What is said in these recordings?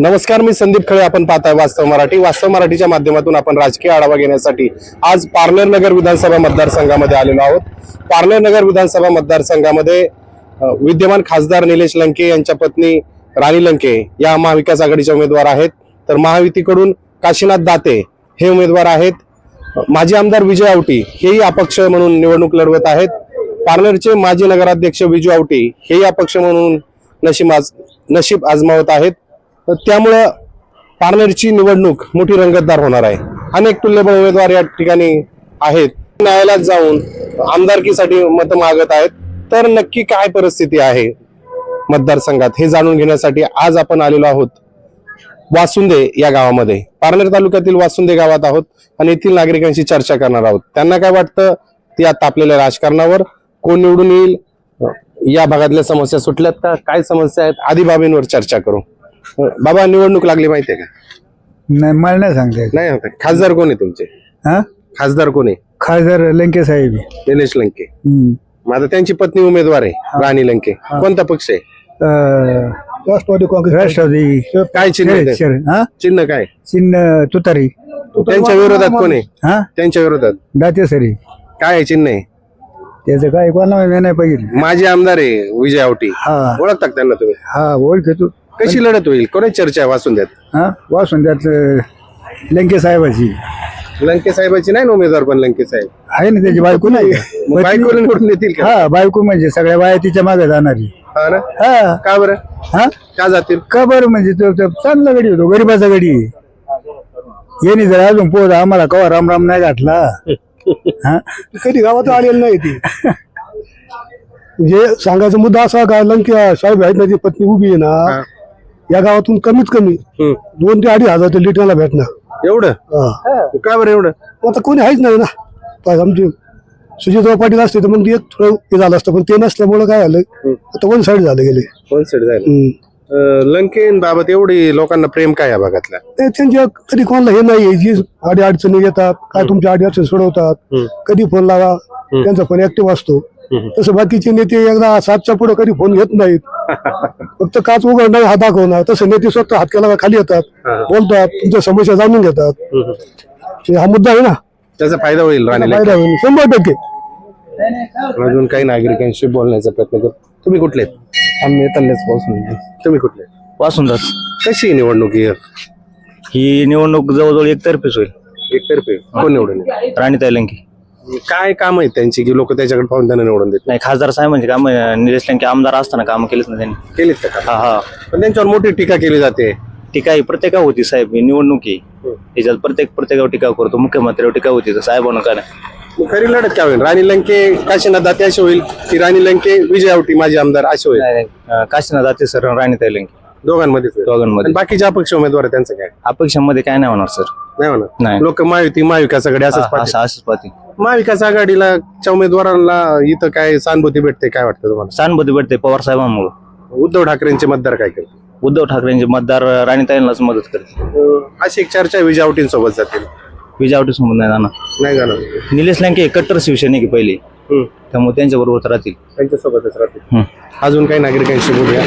नमस्कार मी संदीप खळे. आपण पाहताय वास्तव मराठी. वास्तव मराठीच्या माध्यमातून आपण राजकीय आढावा घेण्यासाठी आज पार्लर नगर विधानसभा मतदारसंघामध्ये आलेलो आहोत. पार्लर नगर विधानसभा मतदारसंघामध्ये विद्यमान खासदार निलेश लंके यांच्या पत्नी राणी लंके या महाविकास आघाडीच्या उमेदवार आहेत. तर महायुतीकडून काशीनाथ दाते हे उमेदवार आहेत. माजी आमदार विजय आवटी हेही अपक्ष म्हणून निवडणूक लढवत आहेत. पार्लरचे माजी नगराध्यक्ष विजू आवटी हेही अपक्ष म्हणून नशीब आज नशीब आजमावत आहेत. त्यामुळं पारनेरची निवडणूक मोठी रंगतदार होणार आहे. अनेक तुल्यबळ उमेदवार या ठिकाणी आहेत. न्यायालयात जाऊन आमदारकीसाठी मत मागत आहेत. तर नक्की काय परिस्थिती आहे मतदारसंघात हे जाणून घेण्यासाठी आज आपण आलेलो आहोत वासुंदे या गावामध्ये. पारनेर तालुक्यातील वासुंदे गावात आहोत आणि येथील नागरिकांशी चर्चा करणार आहोत. त्यांना काय वाटतं? या तापलेल्या राजकारणावर कोण निवडून येईल? या भागातल्या समस्या सुटल्यात का? काय समस्या आहेत? आदी बाबींवर चर्चा करू. बाबा निवडणूक लागली माहितीये का? नाही मला नाही सांगता येत. नाही आता खासदार कोण आहे तुमचे? हा? खासदार कोण आहे? खासदार लंके साहेब निलेश लंके. हम्म. माझा त्यांची पत्नी उमेदवार आहे राणी लंके. कोणता पक्ष आहे? अं, राष्ट्रवादी काँग्रेस राष्ट्रवादी. काय चिन्ह आहे ते? हा? चिन्ह काय? चिन्ह तुतारी. त्यांच्या विरोधात कोण आहे? हा? त्यांच्या विरोधात? दाते सरी काय आहे चिन्ह आहे? त्याचं काय कोणा नाही पाहिजे माझे आमदार आहे विजय आवटी. हा. ओळखतात त्यांना तुम्ही? हा ओळखतो. कशी लढत होईल? कोणाची चर्चा आहे वाचून द्यात हा? वासून त्यात अं, लंके साहेबाची. लंके साहेबाची नाही ना उमेदवार पण लंके साहेब? आहे ना त्याची बायको नाही. मग बायकोला निवडून येतील का? हा बायको म्हणजे सगळ्या बाया तिच्यामागे जाणारी. हा ना? हा. का बरं? हा? का जातील? का बरं म्हणजे तो तो चांगला गडी होतो गरीबाचा गडी. येणे जर अजून पोहोच आम्हाला कवा राम राम नाही गाठला हा? कधी गावात आलेलं नाही ती. म्हणजे सांगायचा मुद्दा असा का लंके साहेब आहेत ना ती पत्नी उभी आहे हा. ना या गावातून कमीत कमी हम्म. दोन ते अडीच हजार लिटरला भेटणार. एवढं? हा. का बरं एवढं? आता कोणी आहेच नाही ना. पण आमचे सुजितराव पाटील असते तर मग ते एक थोडं हे झालं असतं पण ते नसल्यामुळे काय झालं? आता वन साईड झालं गेले. वन साईड झालं. हम्म. अं, लंकेन बाबत एवढी लोकांना प्रेम काय या भागातल्या ते त्यांच्या कधी कोणाला हे नाही जी अडी अडचणी येतात काय तुमच्या अडी अडचणी सोडवतात हम्म. कधी फोन लावा त्यांचा फोन ऍक्टिव्ह असतो. तसं बाकीचे नेते एकदा सातच्या पुढे कधी फोन घेत नाहीत. फक्त काच उघडणार हात दाखवणार. तसं नेते स्वतः हात केला खाली येतात हा. बोलतात तुमच्या समस्या जाणून घेतात. हे हा मुद्दा आहे ना. त्याचा फायदा होईल फायदा होईल. शंभर टक्के. अजून काही नागरिकांशी बोलण्याचा प्रयत्न कर. तुम्ही कुठले? आहेत? आम्ही तल्लेच पासून. तुम्ही कुठले? वासुंदास कशी आहे निवडणूक ही? ही निवडणूक जवळजवळ एकतर्फीच होईल. एकतर्फे. कोण निवडून येईल? राणी तैलंकी. काय काम आहेत त्यांची की लोक त्याच्याकडे पाहून त्यांना निवडून देत नाही खासदार साहेबांचे काम निलेश लंके आमदार असताना काम केलेच ना त्यांनी. केलीत का काम? हा हा. पण त्यांच्यावर मोठी टीका केली जाते. टीका ही प्रत्येका होती साहेब ही निवडणूक त्याच्यात प्रत्येक प्रत्येकावर टीका करतो मुख्यमंत्र्यावर टीका होती तर साहेबांना काय नाही? मग खरी लढत काय होईल? राणी लंके काशीनाथ दाते अशी होईल की राणी लंके विजय आवटी माझी आमदार अशी होईल? नाही, नाही. अं, काशीनाथ जाते सर राणी तैलंकी दोघांमध्येच होईल. दोघांमध्ये आणि बाकीचे अपक्ष उमेदवार आहेत त्यांचं काय? अपेक्षामध्ये काय नाही होणार सर. नाही म्हणा नाही. लोक महायुती महाविकासाकडे असंच पाहतील. असं असंच पाहते महाविकास आघाडीला च्या उमेदवारांना इथं काय सहानुभूती भेटते काय वाटतं तुम्हाला? सहानुभूती भेटते पवार साहेबांमुळे. उद्धव ठाकरेंचे मतदार काय करतील? उद्धव ठाकरेंचे मतदार राणी ताईंनाच मदत करते अशी एक चर्चा विजय आवटींसोबत जातील. विजावटी समोर नाही जाणार. नाही जाणार. निलेश लंके हे कट्टर शिवसैनिक आहे पहिले? हम्म. त्यामुळे त्यांच्या बरोबर राहतील. त्यांच्यासोबतच राहतील. हम्म. अजून काही नागरिकांशी बोलूया.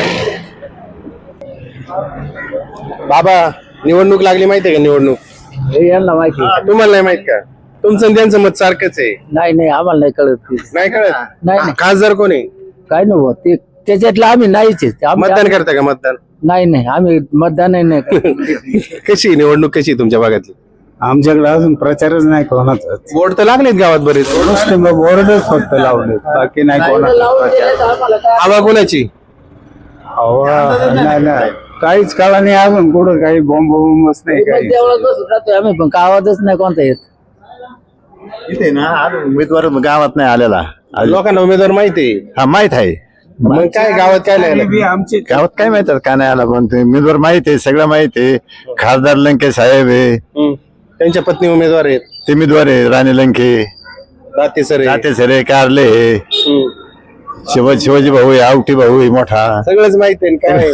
बाबा निवडणूक लागली माहितीये का निवडणूक? यांना माहिती. तुम्हाला नाही माहीत का? तुमचं आणि त्यांचं मत सारखंच आहे. नाही नाही आम्हाला नाही कळत ते. नाही कळत? नाही, नाही. खासदार कोण आहे? काय नाही बुवा, ते त्याच्यातलं आम्ही नाहीच आहे. आम्ही- मतदान करता का मतदान? नाही नाही आम्ही मतदान नाही करत. कशी आहे निवडणूक? कशी आहे तुमच्या भागातली? आमच्याकडे अजून प्रचारच नाही कोणाचा. बोर्ड तर लागलेत गावात बरेच. नुसते मग बोर्डच फक्त लावले बाकी नाही कोणाचा. हवा कोणाची? हवा नाही नाही. काहीच काळा नाही अजून कुठं काही बॉम्ब बॉम्बच नाही काही. राहतोय आम्ही पण आवाजच नाही कोणता येत. इथे ना अजून उमेदवार गावात नाही आलेला. लोकांना उमेदवार माहिती आहे. हा माहीत आहे. मग काय गावात काय नाही आमचे गावात काय माहीत का नाही आला पण ते उमेदवार माहीत आहे सगळं माहीत आहे. खासदार लंके साहेब आहे. हम्म. त्यांच्या पत्नी उमेदवार आहेत. ते उमेदवार आहे राणी लंके. दाते सर जाते सरे कारले आहे. शिवाजी भाऊ आहे आवटी भाऊ आहे मोठा. सगळंच माहिती आहे काय?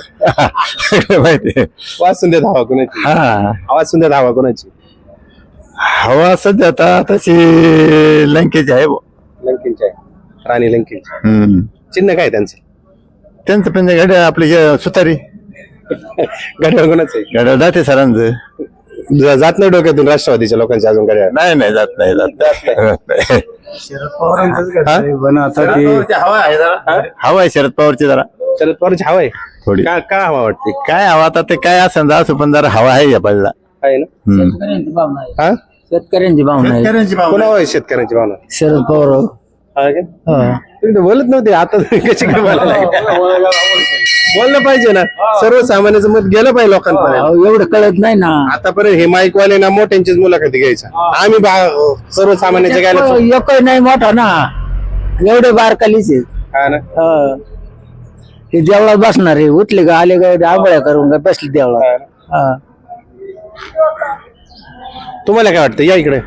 सगळं माहीत आहे. वाचून देत हवा कोणाची? हा. वाचून देत हवा कोणाची? हवा सध्या आता तशी लंकेची आहे बुवा. लंकेंची आहे. राणी लंकेंची. हम्म. चिन्ह काय त्यांचं? त्यांचं पण गाडी आपली सुतारी. घड्याळ कोणाचं आहे? गडळ जाते सरांचं. ज- जात नाही डोक्यातून राष्ट्रवादीच्या लोकांच्या अजून घड्याळ. नाही नाही. जात नाही. जात नाही. पण आता ते हवा आहे शरद पवारची जरा. शरद पवारची हवा आहे? थोडी. का का हवा वाटते? काय हवा आता ते काय असं असो पण जरा हवा आहे या बाजूला. आहे ना? हम्म. शेतकऱ्यांची भावना आहे. हा? शेतकऱ्यांची भावना आहे. कोणावर आहे शेतकऱ्यांची भावना? शरद पवार. हा का? तुम्ही तर बोलत नव्हते आता तुम्ही कशी काय बोलायला लागले? बोललं पाहिजे ना. सर्वसामान्याचं मत गेलं पाहिजे लोकांपर्यंत. अहो, एवढं कळत नाही ना. आतापर्यंत हे माईकवाले ना मोठ्यांचीच मुलाखती घ्यायच्या आम्ही बा- सर्वसामान्याच्या गेल्या एक नाही मोठा ना. एवढे बारकालीच हा ना? हा. देवळात बसणार आहे. उठले का आले का आंघोळ्या करून का बसले देवळात. हा. तुम्हाला काय वाटतं? या इकडे.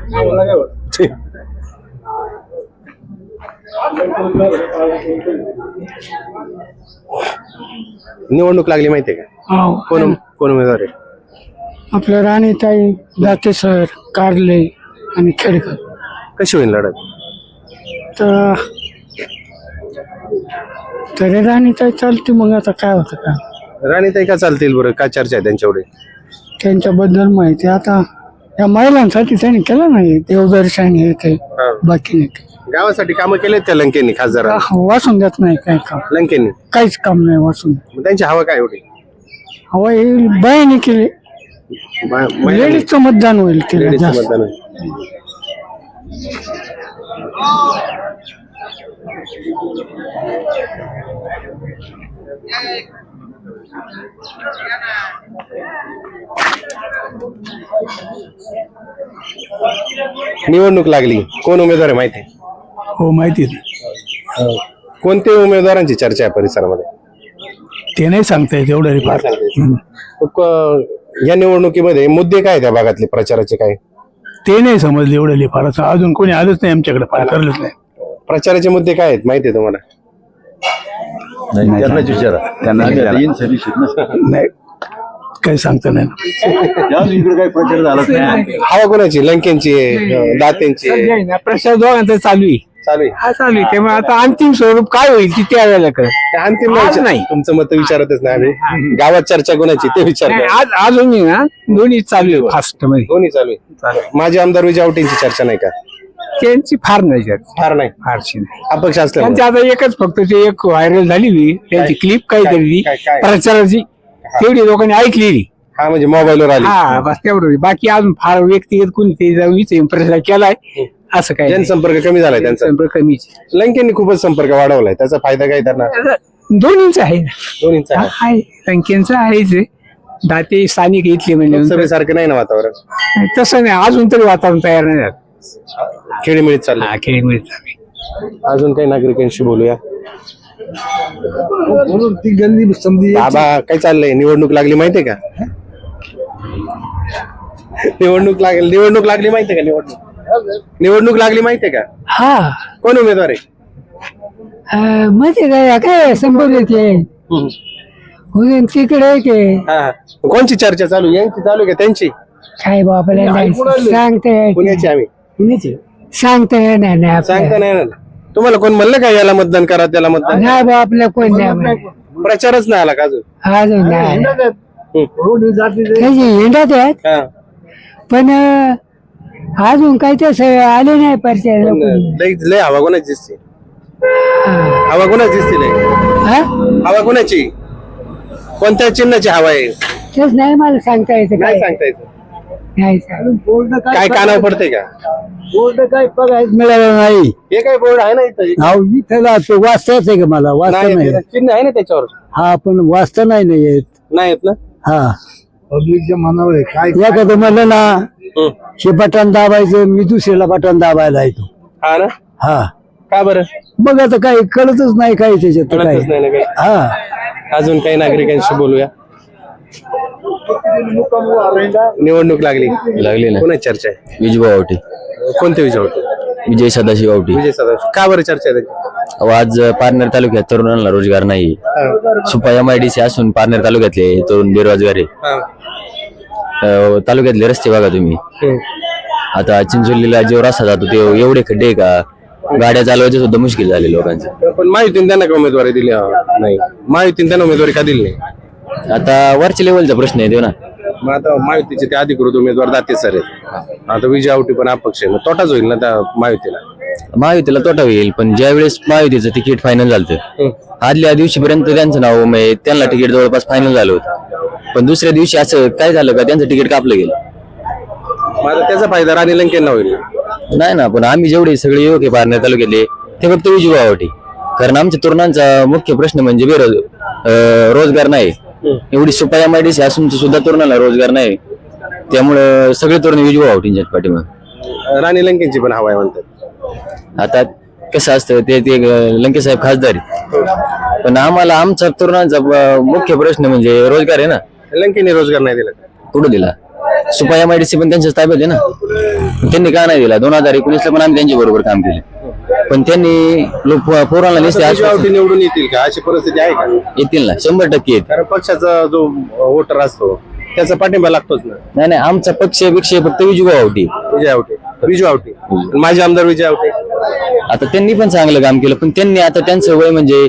निवडणूक लागली माहितीये का? कोण कोण उमेदवार आहे? आपलं राणीताई दातेसर कारले आणि खेडकर. कशी होईल लढत? तर तरी राणीताई चालते मग आता काय होतं का? राणीताई का चालतील बरं? का चर्चा आहे त्यांच्याकडे त्यांच्याबद्दल माहिती आता या महिलांसाठी त्यांनी केलं नाही. देवदर्शन हे ते बाकी नाही गावासाठी कामं केलेत त्या लंकेंनी खासदार वाचून देत नाही काय काम. लंकेंनी? काहीच काम नाही वाचून. मग त्यांची हवा काय एवढी? हवा हे बायाने केले. बा- महिलांनी- लेडीजचं मतदान होईल केलं लेडीजचं जास्त. मतदान आहे. निवडणूक लागली. कोण उमेदवार आहे माहिती आहे? हो माहिती कोणत्या उमेदवारांची चर्चा आहे परिसरामध्ये? ते नाही सांगता येत एवढं फार. क- या निवडणुकीमध्ये मुद्दे काय आहेत त्या भागातले प्रचाराचे काय? ते नाही समजलं एवढं लिफाराचं अजून कोणी आलंच नाही आमच्याकडे फार करलंच नाही. प्रचाराचे मुद्दे काय आहेत माहिती आहे तुम्हाला? त्यांनाच विचारा. त्यांना नाही काही सांगता नाही. इकडे काही प्रचार झालाच नाही. हवा कोणाची? लंकेंची आहे अं, दातेंची आहे. दोघांचा चालू आहे. चालू आहे. हा चालू आहे. त्यामुळे आता अंतिम स्वरूप काय होईल ती त्या वेळेला कळत ते अंतिम आज नाही नाही. तुमचं मत विचारतच नाही आम्ही. गावात चर्चा कोणाची ते नाही, विचार आज अजूनही ना. दोन्ही चालू आहे फास्टमध्ये दोन्ही चालू आहे. माझे आमदार विजावटींची चर्चा नाही का? त्यांची फार नाही चर्चा. फार नाही. फारशी नाही. अपक्ष त्यांची असल्यामुळे आता एकच फक्त ते एक व्हायरल झाली होती. त्यांची क्लिप काहीतरी काय- काय- प्रचाराची. तेवढी लोकांनी ऐकलेली. हा म्हणजे मोबाईलवर आली. हा बस तेवढं बाकी अजून फार व्यक्तिगत कोणी ते जाऊन इथे प्रचार केलाय. असं काय नाही. जनसंपर्क कमी झालाय त्यांचा. संपर्क कमीच लंकेंनी खूपच संपर्क वाढवलाय. त्याचा फायदा काय त्यांना? दोन्हीच आहे. दोन्हीचा हा, आहे. आहेच आहे. दाते स्थानिक इथले म्हणजे सभेसारखं नाही ना वातावरण? तसं नाही. अजून तरी वातावरण तयार नाही झालं. खेळीमेळीत चाललं हा खेळ मिळत अजून काही नागरिकांशी बोलूया? बाबा काय चाललंय? निवडणूक लागली माहितीये का? निवडणूक लागली निवडणूक लागली माहितीये का? निवडणूक. निवडणूक लागली माहितीये का? हा. कोण उमेदवार आहे? माहिती काय काय संपवले ते तिकडे के हा हा. कोणची चर्चा चालू यांची चालू आहे का? त्यांची? काय बापाला सांगते पुण्याची आम्ही? सांगता येणार नाही सांगता नाही येणार. तुम्हाला कोण म्हणलं का याला मतदान करा त्याला मतदान नाही बा आपल्या कोण नाही प्रचारच नाही आला का अजून? अजून नाही. त्याची हिंडत आहेत हा. पण अं, अजून काही तसं आले नाही परिचय लय लय हवा कोणाची दिसते? हवा कोणाची दिसते लय हवा कोणाची? कोणत्या चिन्हाची हवा आहे? तेच नाही मला सांगता येतं नाही काय. सांगता येत. नाही सांग काय कानावर पडते का? बोर्ड काय बघायला मिळालं नाही. हे काय बोर्ड आहे ना इथं? अहो इथं जातो वाचताच आहे का मला? वाचता नाही नाही. ते चिन्ह आहे ना त्याच्यावर? हा पण वाचता नाही ना येत. नाही येत ना? हा. पब्लिकच्या मनावर आहे. काय एखादं म्हणलं ना हम्म. हे बटन दाबायचं मी दुसऱ्याला बटन दाबायला येतो. हा ना? हा. का बरं? बघ आता काही कळतच नाही काय त्याच्यात कळतच नाही ना काही. हा. अजून काही नागरिकांशी बोलूया. निवडणूक लागली. लागले ना. कोणाची चर्चा आहे? विजू आवटे कोणते विजय होते विजय सदाशिव आवटे विजय सदाशिव. का बरं चर्चा आहे त्याची? अहो, आज पारनेर तालुक्यात तरुणांना रोजगार नाही. हा. Supa M I D C असून पारनेर तालुक्यातले तरुण बेरोजगार आहे हा. तालुक्यातले रस्ते बघा तुम्ही. हम्म. आता चिंचोलीला जो रस्ता जातो ते एवढे खड्डे आहे का? गाड्या चालवायचे सुद्धा मुश्किल झाले लोकांचे. पण माहितीने त्यांना का उमेदवारी दिली? हा, नाही. माहितीने त्यांना उमेदवारी का दिली नाही? आता वरच्या लेवलचा प्रश्न आहे तो ना. मग आता महायुतीचे ते अधिकृत उमेदवार दाते सर आहेत. आता विजय आवटी पण अपक्ष आहे. मग तोटाच होईल ना त्या महायुतीला महायुतीला तोटा होईल पण ज्या वेळेस महायुतीचं तिकीट फायनल झालं आदल्या दिवशीपर्यंत त्यांचं नाव म्हणजे त्यांना तिकीट जवळपास फायनल झालं होतं. पण दुसऱ्या दिवशी असं काय झालं का त्यांचं तिकीट कापलं गेलं? मग आता त्याचा फायदा राणी लंकेंना होईल. नाही ना पण आम्ही जेवढे सगळे युवक आहे पारण्या तालुक्यातले ते फक्त विजू आवटी. कारण आमच्या तरुणांचा मुख्य प्रश्न म्हणजे बेरोज अं, रोजगार नाही. एवढी सुपाया मायडीसी असून सुद्धा तरुणाला रोजगार नाही. त्यामुळं सगळे तरुण विजू आवटींच्या पाठीमाग. राणी लंकेंची पण हवा आहे म्हणतात. आता कसं असतं ते ते लंके साहेब खासदार आहेत. पण आम्हाला आमचा तरुणांचा मुख्य प्रश्न म्हणजे रोजगार आहे ना. लंकेने रोजगार नाही दिला. कुठं दिला? सुपाया मायडीसी पण त्यांच्याच ताब्यात आहे ना? त्यांनी का नाही दिला? दोन हजार एकोणीसला पण आम्ही त्यांच्या बरोबर काम केलं. पण त्यांनी लोक पोरांना नुसते आश्वासन आवटी निवडून येतील का? अशी परिस्थिती आहे का? येतील ना. शंभर टक्के येतील. कारण पक्षाचा जो वोटर असतो त्याचा पाठिंबा लागतोच ना. नाही नाही. आमचा पक्ष विक्ष फक्त विजू गावठी विजय आवटे. विजू आवटे. माझे आमदार विजय आवटे. आता त्यांनी पण चांगलं काम केलं. पण त्यांनी आता त्यांचं वय म्हणजे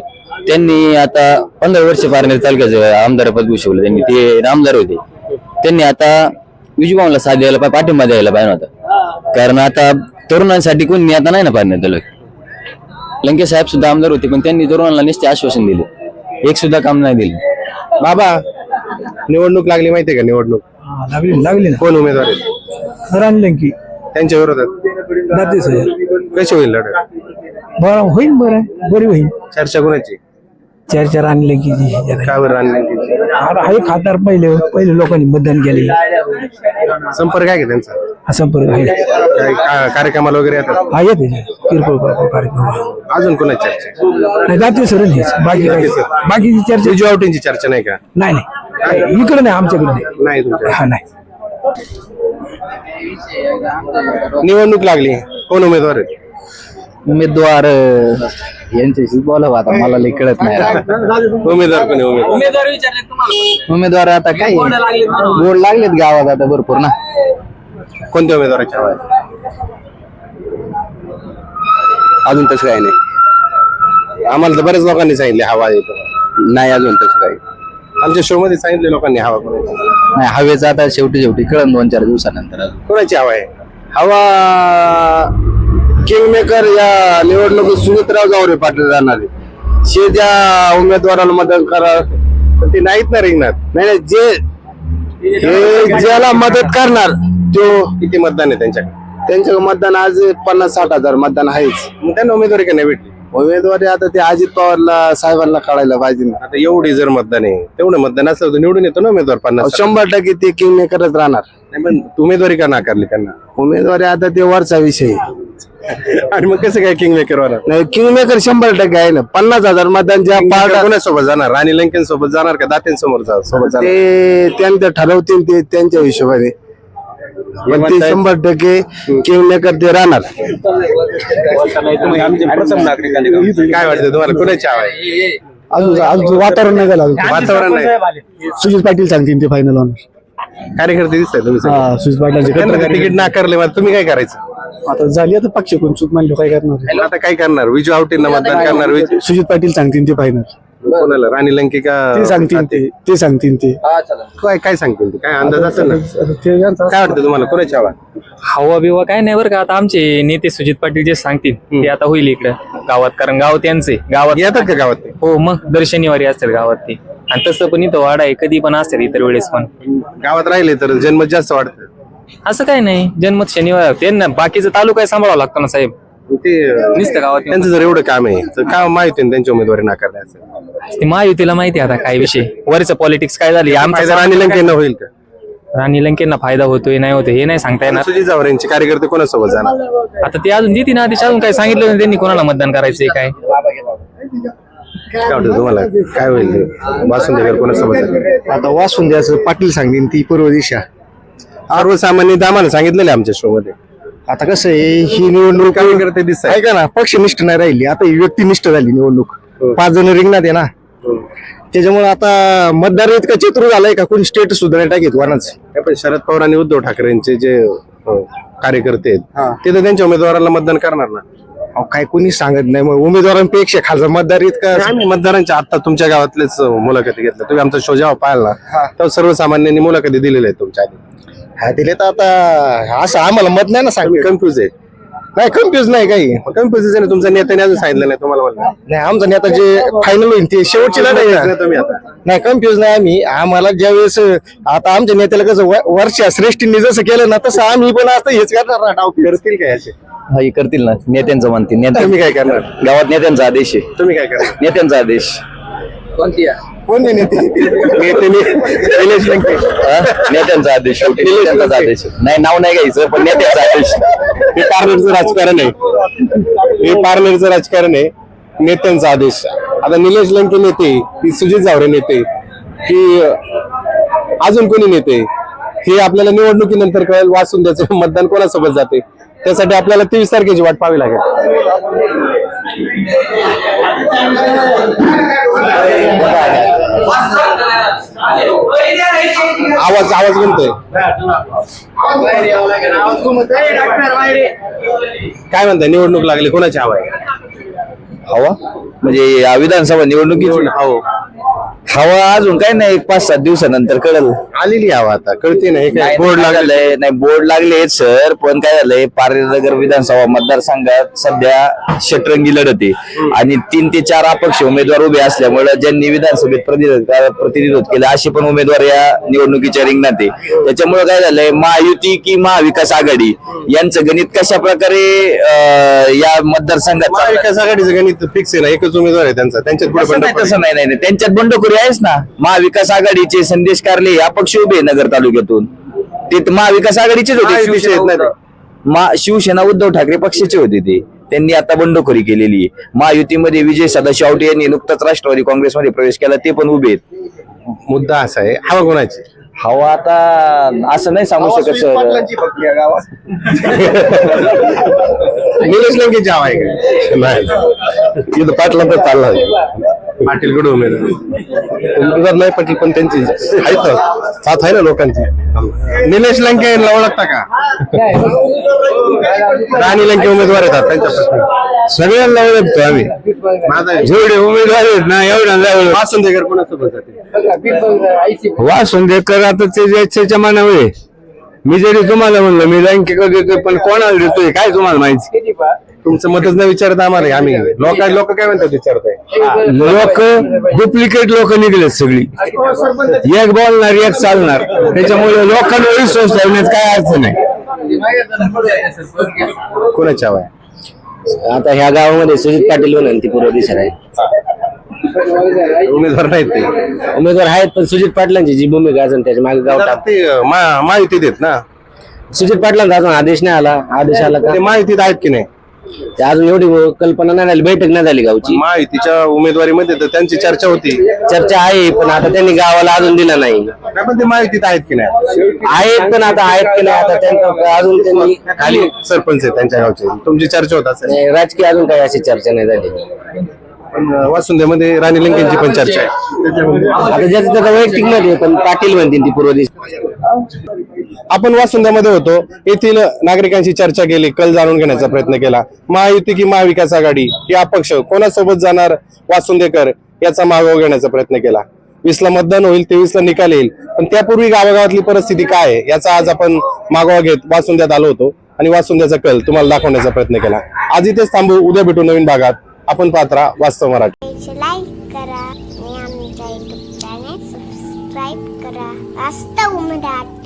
त्यांनी आता पंधरा वर्ष पारनेर तालुक्याचं आमदार पद भूषवलं त्यांनी. ते आमदार होते. त्यांनी आता विजूभाऊला साथ द्यायला पाहिजे पाठिंबा द्यायला पाहिजे होता. कारण आता तरुणांसाठी कोणी आता नाही ना पारनेर तालुक्यात. लंके साहेब सुद्धा आमदार होते पण त्यांनी तरुणांना निश्चित आश्वासन दिले. एक सुद्धा काम नाही दिलं. बाबा निवडणूक लागली माहितीये का निवडणूक? लागली लागली कोण उमेदवार आहेत ना राणी की त्यांच्या विरोधात. कशी होईल लढत? बरं होईल बरं. बरी होईल चर्चा कोणाची? चार चार आणले की का बरं राणी लंकेंची आहे खासदार पहिले पहिले लोकांनी मतदान केले. संपर्क आहे का त्यांचा? हा संपर्क आहे. काय का- कार्यक्रमाला वगैरे येतात? हा येते किरकोळ कार्यक्रम. अजून कोणाची चर्चा नाही जाते सर हेच बाकी काय बाकीची चर्चा आवटेंची चर्चा नाही का? नाही नाही. इकडे नाही आमच्याकडे नाही. नाही तुमच्या हा नाही. निवडणूक लागली. कोण उमेदवार उमेदवार यांच्याशी बोलावं आता मला लई कळत नाही उमेदवार कोणी उमेदवार? उमेदवार आता काय? गोड लागलेत गावात आता भरपूर ना. कोणत्या उमेदवाराची हवा आहे अजून तसं काही नाही. आम्हाला तर बऱ्याच लोकांनी सांगितले हवा आहे इथं. नाही अजून तसं काही. आमच्या शो मध्ये सांगितले लोकांनी हवा कोणाची नाही हवेचं आता शेवटी शेवटी कळण दोन चार दिवसानंतर. अजून. कोणाची हवा आहे? हवा किंग मेकर या निवडणुकीत सुमित्राव जावरे पाटील जाणार आहे शे ज्या उमेदवाराला मदत करा ते नाहीत ना रिंगणात. नाही नाही, जे हे ज्याला मदत करणार तो किती मतदान आहे त्यांच्याकडे? त्यांचं मतदान आज पन्नास साठ हजार मतदान आहेच. मग त्यांना उमेदवारी का नाही भेटली? उमेदवारी आता ते अजित पवारला साहेबांना कळायला पाहिजे ना. आता एवढी जर मतदान आहे तेवढं मतदान असलं तर निवडून येतो ना उमेदवार पन्नास शंभर टक्के ते किंग मेकरच राहणार. नाही, पण उमेदवारी का नाकारली त्यांना? उमेदवारी आता ते वरचा विषय आणि मग कसं काय किंग मेकर होणार? नाही किंग मेकर शंभर टक्के आहे ना. पन्नास हजार मतदान ज्या पार्ट कोणासोबत जाणार? राणी लंकेन सोबत जाणार का दातेंसमोर जा- सोबत जाणार? ते त्यांचं ठरवतील ते त्यांच्या हिशोबाने. पण ते शंभर टक्के किंग मेकर ते राहणार. तुम्ही आमचे प्रथम नागरिक आले का? काय वाटतं तुम्हाला? कोणाची हवा आहे? अजून अजून वातावरण नाही झालं अजून. वातावरण नाही. सुजित पाटील सांगतील ते फायनल होणार. कार्यकर्ते दिसतात तुम्ही सगळे. हा सुजित पाटलांचे त्यांना ते तिकीट नाकारले मग तुम्ही काय करायचं? आता झाली आता पक्ष कोण? चूक मानलो काय करणार आता काय करणार? विजू आवटेंना मतदान करणार विजू? सुजित पाटील सांगतील ते फायनल कोणाला? राणी लंके का ते सांगतील ते ते सांगतील ते. काय काय सांगतील ते? काय अंदाज असेल ना? आता ते यांचं काय वाटतं तुम्हाला? कोणाची हवा? हवा बिवा काय नाही बरं का. आता आमचे नेते सुजित पाटील जे सांगतील ते आता होईल इकडं. गावात कारण गाव त्यांचे. गावात येतात का गावात ते? हो मग दर शनिवारी असतात गावात ते. आणि तसं पण इथं वाडा आहे. कधी पण असतात इतर वेळेस पण. गावात राहिले तर जन्म जास्त वाढतं. असं काय नाही. जन्मत शनिवार त्यांना बाकीचा तालुका सांभाळावा लागतो ना साहेब. ते नुसतं गावात येऊन. त्यांचं जर एवढं काम आहे तर काय माहिती आहे त्यांची उमेदवारी नाकारण्याचं? ते महायुतीला माहिती आहे आता काय विषय. वरचं पॉलिटिक्स काय झाली? फायदा आमचा राणी लंकेंना होईल का? राणी लंकेंना फायदा होतोय नाही होतोय हे नाही सांगता येणार. सुजित जावर यांचे कार्यकर्ते कोणासोबत जाणार? आता ते अजून देते ना आधी अजून काय सांगितलं नाही त्यांनी कोणाला मतदान करायचंय काय? काय वाटतं तुम्हाला? काय होईल? वासुंदेकर कोणासोबत जाणार? आता वासून द्यायचं पाटील सांगतील ती पूर्व दिशा. सर्वसामान्य आम्हाला सांगितलेलं आमच्या शो मध्ये. आता कसं आहे ही निवडणूक कार्यकर्ते दिसतात ऐका ना पक्षनिष्ठ नाही राहिली. आता ही व्यक्तिनिष्ठ झाली निवडणूक. पाच जण रिंगणात आहे ना. त्याच्यामुळे आता मतदार इतका चतुर झालाय का कोणी स्टेटस सुद्धा नाही टाकीत पण शरद पवार आणि उद्धव ठाकरेंचे जे अं, कार्यकर्ते आहेत ते तर त्यांच्या उमेदवाराला मतदान करणार ना. अहो, काय कोणी सांगत नाही. मग उमेदवारांपेक्षा खालचा मतदार इतका आम्ही मतदारांच्या आता तुमच्या गावातलेच मुलाखती घेतल्या. तुम्ही आमचा शो जेव्हा पाहिला तेव्हा सर्वसामान्यांनी मुलाखती दिलेल्या आहेत तुमच्या आधी. हा दिले तर आता असं आम्हाला मत नाही ना सांग. कन्फ्युज आहे. नाही कन्फ्युज नाही काही. कन्फ्युज आहे ना तुमच्या नेत्याने अजून सांगितलं नाही तुम्हाला नाही आमचा नेता जे फायनल होईल ते शेवटची लढाई आहे ना. तुम्ही आता. नाही कन्फ्युज नाही आम्ही. आम्हाला ज्या वेळेस आता आमच्या नेत्याला कसं व- वर्षा श्रेष्ठींनी जसं केलं ना तसं आम्ही पण आता हेच करणार ना डाव करतील काय याचे? हा हे करतील ना. नेत्यांचं म्हणतील. नेत्या तुम्ही काय करणार? गावात नेत्यांचा आदेश आहे. तुम्ही काय करणार? नेत्यांचा आदेश. कोणते नेते? नेते निलेश लंके. हा? नेत्यांचा आदेश आदेश. नाही नाव नाही घ्यायचं पण नेत्यांचा आदेश. हे पार्लरचं राजकारण आहे. हे पार्लरचं राजकारण आहे. नेत्यांचा आदेश. आता निलेश लंके नेते की सुजित जावरे नेते की अजून कोणी नेते? हे आपल्याला निवडणुकीनंतर कळेल. वाचून त्याचं मतदान कोणासोबत जाते? त्यासाठी आपल्याला तेवीस तारखेची वाट पाहावी लागेल. आवाज आवाज म्हणतोय काय म्हणताय? निवडणूक लागली. कोणाची हवा आहे? हवा? म्हणजे या विधानसभा निवडणुकीची? हो. हवा अजून काय नाही एक पाच सात दिवसानंतर कळल आलेली हवा आता कळते नाही काय बोर्ड बोर्ड लागले लागलंय नाही बोर्ड लागले सर पण काय झालंय पारनेरनगर विधानसभा मतदारसंघात सध्या षटरंगी लढत आहे आणि तीन ते चार अपक्ष उमेदवार उभे असल्यामुळे ज्यांनी विधानसभेत प्रतिनिधित्व केलं असे पण उमेदवार या निवडणुकीच्या रिंगणात आहे त्याच्यामुळे काय झालंय महायुती की महाविकास आघाडी यांचं गणित कशा प्रकारे या मतदारसंघात? महाविकास आघाडीचं गणित फिक्स आहे ना एकच उमेदवार आहे त्यांचा त्यांच्यात तसं नाही नाही. त्यांच्यात बंडखोरी आहेच ना? महाविकास आघाडीचे संदेश कारले अपक्ष उभे आहे नगर तालुक्यातून. ते तर महाविकास आघाडीचेच होते शिवसेना मा- शिवसेना उद्धव ठाकरे पक्षाचे होते ते. त्यांनी आता बंडखोरी केलेली आहे. महायुतीमध्ये विजय सदाशिव आवटे यांनी नुकताच राष्ट्रवादी काँग्रेसमध्ये प्रवेश केला ते पण उभे आहेत. मुद्दा असा आहे हवा कोणाची? हवा आता असं नाही सांगू शकत सर. निलेश लंकेची हवा आहे का? नाही. तिथं पाटलांचा चालला. पाटील कडे उमेदवार. उमेदवार नाही पाटील पण त्यांची आहेत ना, साथ आहे ना लोकांची. निलेश लंके यांना ओळखता का? राणी लंके उमेदवार येतात त्यांच्या सगळ्यांना ओळखतो आम्ही. जेवढे उमेदवार आहेत ना एवढ्या वासुंदेकर कोणासोबत जाते? वासुंदेकर आता ते ज्याच्या मनावर आहे. मी जरी तुम्हाला म्हणलं मी लंकेकडे देतोय पण कोणाला देतोय काय तुम्हाला माहिती? तुमचं मतच नाही विचारत आम्हाला आम्ही. लोक लोक काय म्हणतात विचारताय? लोक डुप्लिकेट लोक निघलेत सगळी. एक बोलणार एक चालणार. त्याच्यामुळे लोकांवर विश्वास ठेवण्यात काय अर्थ नाही कोणाची हवा आहे आता ह्या गावामध्ये सुजित पाटील विनंती पूर्व दिशा आहे. उमेदवार नाहीत ते. उमेदवार आहेत पण सुजित पाटलांची जी भूमिका असेल त्याच्यामागे गाव ते अं, मा- माहितीत आहेत ना. सुजित पाटलांचा अजून आदेश नाही आला. आदेश आला का? ते माहितीत आहेत की नाही? ते अजून एवढी कल्पना नाही झाली बैठक नाही झाली गावची. माहितीच्या उमेदवारीमध्ये तर त्यांची चर्चा होती. चर्चा आहे पण आता त्यांनी गावाला अजून दिला नाही. नाही, पण ते माहितीत आहेत की नाही? आहेत पण आता आहेत की नाही आता त्यांचं अजून त्यांनी खाली सरपंच आहेत त्यांच्या गावचे. तुमची चर्चा होत असेल. नाही, राजकीय अजून काही अशी चर्चा नाही झाली वासुंदेमध्ये राणी लंकेंची पण चर्चा आहे. ज्याचं त्याचा वैयक्तिकमध्ये पण पाटील म्हणतील ती पूर्व दिशा. आपण वासुंद्यामध्ये होतो येथील नागरिकांशी चर्चा केली कल जाणून घेण्याचा प्रयत्न केला. महायुती की महाविकास आघाडी की अपक्ष कोणासोबत जाणार? वासुंदेकर याचा मागोवा घेण्याचा प्रयत्न केला. वीसला मतदान होईल तेवीसला निकाल येईल. पण त्यापूर्वी गावागावातली परिस्थिती काय आहे याचा आज आपण मागोवा घेत वासुंद्यात आलो होतो. आणि वासुंद्याचा कल तुम्हाला दाखवण्याचा प्रयत्न केला. आज इथेच थांबू उद्या भेटू नवीन भागात. आपण पात्रा वास्तव मराठी. लाईक करा आणि आमच्या युट्यूब चॅनेल सबस्क्राईब करा. वास्तव मराठी.